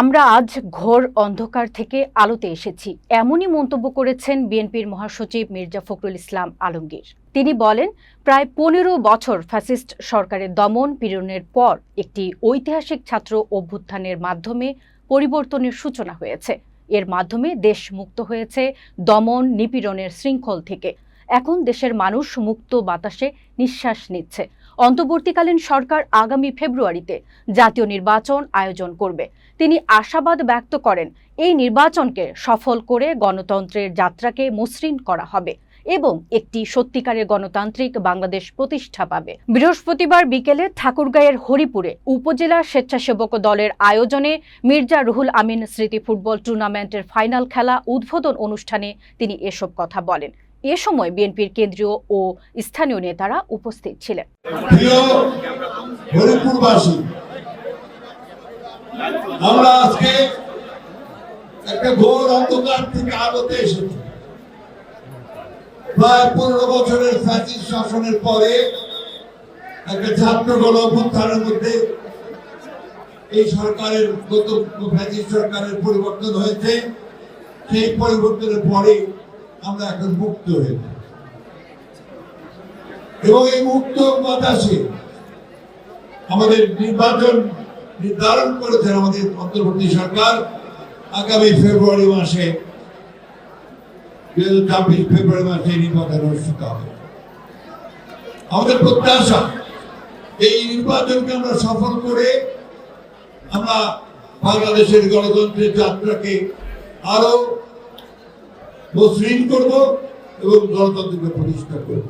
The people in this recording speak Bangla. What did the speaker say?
আমরা আজ ঘোর অন্ধকার থেকে আলোতে এসেছি। এমনই মন্তব্য করেছেন বিএনপির মহাসচিব মির্জা ফখরুল ইসলাম আলমগীর। তিনি বলেন, প্রায় পনেরো বছর ফ্যাসিস্ট সরকারের দমন পীড়নের পর একটি ঐতিহাসিক ছাত্র অভ্যুত্থানের মাধ্যমে পরিবর্তনের সূচনা হয়েছে। এর মাধ্যমে দেশ মুক্ত হয়েছে দমন নিপীড়নের শৃঙ্খল থেকে। এখন দেশের মানুষ মুক্ত বাতাসে নিঃশ্বাস নিচ্ছে। অন্তর্বর্তীকালীন সরকার আগামী ফেব্রুয়ারিতে জাতীয় নির্বাচন আয়োজন করবে। তিনি আশাবাদ ব্যক্ত করেন, এই নির্বাচনকে সফল করে গণতন্ত্রের যাত্রাকে মসৃণ করা হবে এবং একটি সত্যিকারের গণতান্ত্রিক বাংলাদেশ প্রতিষ্ঠা পাবে। বৃহস্পতিবার বিকেলে ঠাকুরগাঁয়ের হরিপুরে উপজেলা স্বেচ্ছাসেবক দলের আয়োজনে মির্জা রুহুল আমিন স্মৃতি ফুটবল টুর্নামেন্টের ফাইনাল খেলা উদ্বোধন অনুষ্ঠানে তিনি এসব কথা বলেন। এ সময় বিএনপির কেন্দ্রীয় ও স্থানীয় নেতারা উপস্থিত ছিলেন। আমরা আজকে একটা ঘোর অন্ধকার থেকে আলোতে এসেছি। প্রায় পনেরো বছরের ফ্যাসিস শাসনের পরে একটা ছাত্র গণ অভ্যুত্থানের মধ্যে এই সরকারের গত ফ্যাসিস সরকারের পরিবর্তন হয়েছে। সেই পরিবর্তনের পরে আমরা এখন মুক্ত হয়েছি এবং এই মুক্ত বাতাসে আমাদের নির্বাচন নির্ধারণ করেছেন আমাদের অন্তর্বর্তী সরকার আগামী ফেব্রুয়ারি মাসে, দুই হাজার ছাব্বিশ ফেব্রুয়ারি মাসে নির্বাচন অনুষ্ঠিত হবে। আমাদের প্রত্যাশা, এই নির্বাচনকে আমরা সফল করে আমরা বাংলাদেশের গণতন্ত্রের যাত্রাকে আরও মসৃণ করব এবং গণতন্ত্রকে প্রতিষ্ঠা করব।